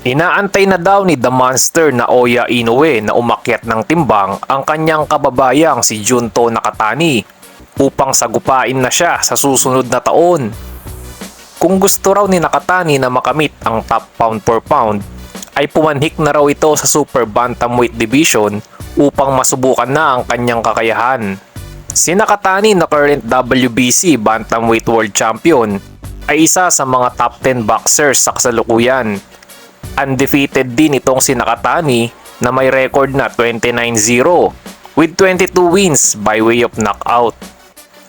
Inaantay na daw ni The Monster na Oya Inoue na umakyat ng timbang ang kanyang kababayang si Junto Nakatani upang sagupain na siya sa susunod na taon. Kung gusto raw ni Nakatani na makamit ang top pound per pound, ay pumanhik na raw ito sa Super Bantamweight Division upang masubukan na ang kanyang kakayahan. Si Nakatani na current WBC Bantamweight World Champion ay isa sa mga top 10 boxers sa kasalukuyan. Undefeated din itong si Nakatani na may record na 29-0 with 22 wins by way of knockout.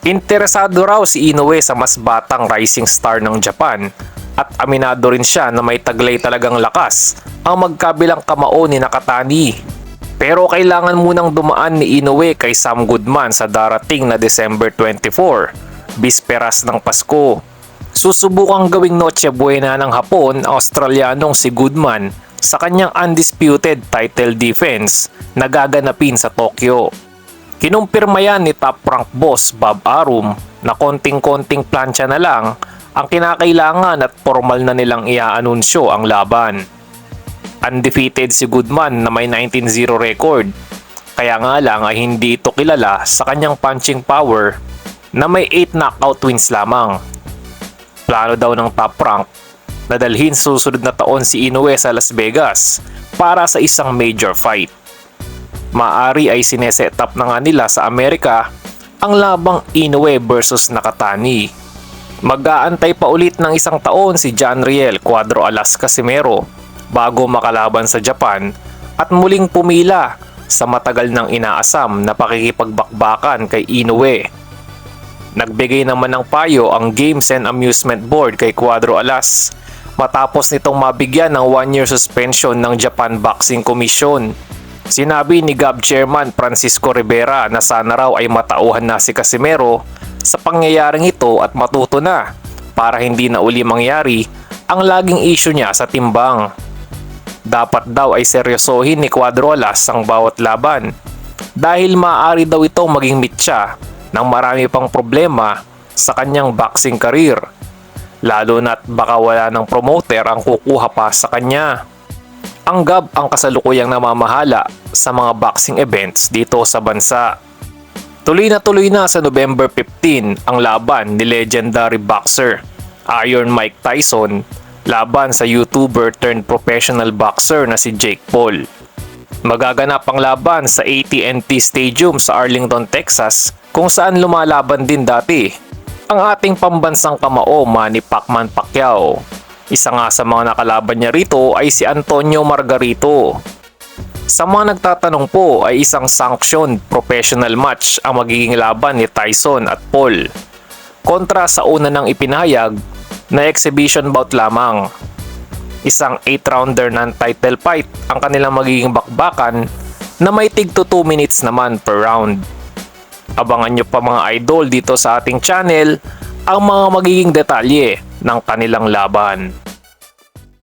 Interesado raw si Inoue sa mas batang rising star ng Japan at aminado rin siya na may taglay talagang lakas ang magkabilang kamao ni Nakatani. Pero kailangan munang dumaan ni Inoue kay Sam Goodman sa darating na December 24, bisperas ng Pasko. Susubukang gawing Noche Buena ng Hapon ang Australianong si Goodman sa kanyang undisputed title defense na gaganapin sa Tokyo. Kinumpirma yan ni top rank boss Bob Arum na konting-konting plancha na lang ang kinakailangan at formal na nilang iaanunsyo ang laban. Undefeated si Goodman na may 19-0 record. Kaya nga lang ay hindi ito kilala sa kanyang punching power na may 8 knockout wins lamang. Plano daw ng top rank na dalhin susunod na taon si Inoue sa Las Vegas para sa isang major fight. Maari ay sineset up na nga nila sa Amerika ang labang Inoue versus Nakatani. Mag-aantay pa ulit ng isang taon si John Riel Cuadro Alas Casimero bago makalaban sa Japan at muling pumila sa matagal ng inaasam na pakikipagbakbakan kay Inoue. Nagbigay naman ng payo ang Games and Amusement Board kay Cuadro Alas matapos nitong mabigyan ng one-year suspension ng Japan Boxing Commission. Sinabi ni GAB Chairman Francisco Rivera na sana raw ay matauhan na si Casimero sa pangyayaring ito at matuto na para hindi na uli mangyari ang laging issue niya sa timbang. Dapat daw ay seryosohin ni Cuadrolas ang bawat laban dahil maaari daw itong maging mitya ng marami pang problema sa kanyang boxing career. Lalo na't baka wala ng promoter ang kukuha pa sa kanya. Ang GAB ang kasalukuyang namamahala sa mga boxing events dito sa bansa. Tuloy na tuloy na sa November 15 ang laban ni legendary boxer Iron Mike Tyson laban sa YouTuber turned professional boxer na si Jake Paul. Magaganap ang laban sa AT&T Stadium sa Arlington, Texas kung saan lumalaban din dati ang ating pambansang kamao Manny Pacman Pacquiao. Isa nga sa mga nakalaban niya rito ay si Antonio Margarito. Sa mga nagtatanong po ay isang sanctioned professional match ang magiging laban ni Tyson at Paul. Kontra sa una ng ipinahayag na exhibition bout lamang. Isang 8-rounder ng title fight ang kanilang magiging bakbakan na may tig to 2 minutes naman per round. Abangan nyo pa mga idol dito sa ating channel ang mga magiging detalye ng kanilang laban.